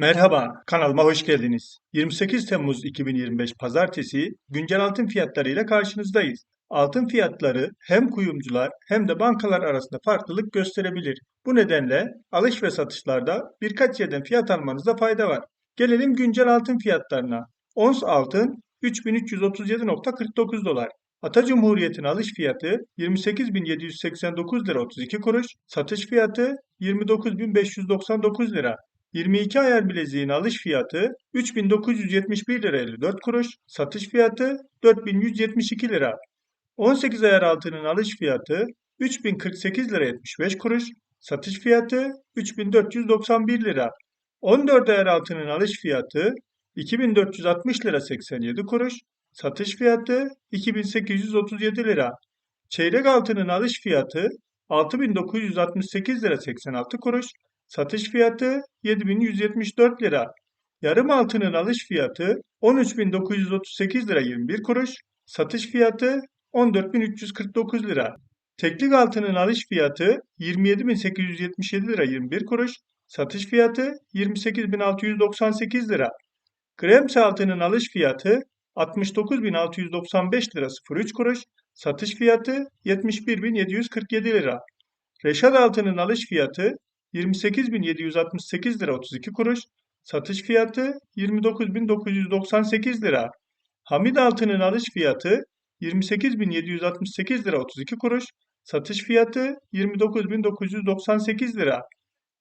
Merhaba, kanalıma hoş geldiniz. 28 Temmuz 2025 Pazartesi güncel altın fiyatlarıyla karşınızdayız. Altın fiyatları hem kuyumcular hem de bankalar arasında farklılık gösterebilir. Bu nedenle alış ve satışlarda birkaç yerden fiyat almanızda fayda var. Gelelim güncel altın fiyatlarına. Ons altın 3337.49 dolar. Ata Cumhuriyet'in alış fiyatı 28.789 lira 32 kuruş, satış fiyatı 29.599 lira. 22 ayar bileziğin alış fiyatı 3971 lira 54 kuruş, satış fiyatı 4172 lira. 18 ayar altının alış fiyatı 3048 lira 75 kuruş, satış fiyatı 3491 lira. 14 ayar altının alış fiyatı 2460 lira 87 kuruş, satış fiyatı 2837 lira. Çeyrek altının alış fiyatı 6968 lira 86 kuruş, satış fiyatı 7174 lira. Yarım altının alış fiyatı 13938 lira 21 kuruş, satış fiyatı 14349 lira. Teklik altının alış fiyatı 27877 lira 21 kuruş, satış fiyatı 28698 lira. Kremse altının alış fiyatı 69.695 lira 03 kuruş, satış fiyatı 71.747 lira. Reşat altının alış fiyatı 28.768 lira 32 kuruş, satış fiyatı 29.998 lira. Hamid altının alış fiyatı 28.768 lira 32 kuruş, satış fiyatı 29.998 lira.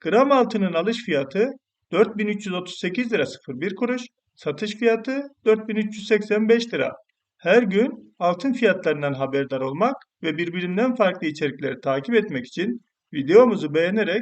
Gram altının alış fiyatı 4338 lira 01 kuruş, satış fiyatı 4385 lira. Her gün altın fiyatlarından haberdar olmak ve birbirinden farklı içerikleri takip etmek için videomuzu beğenerek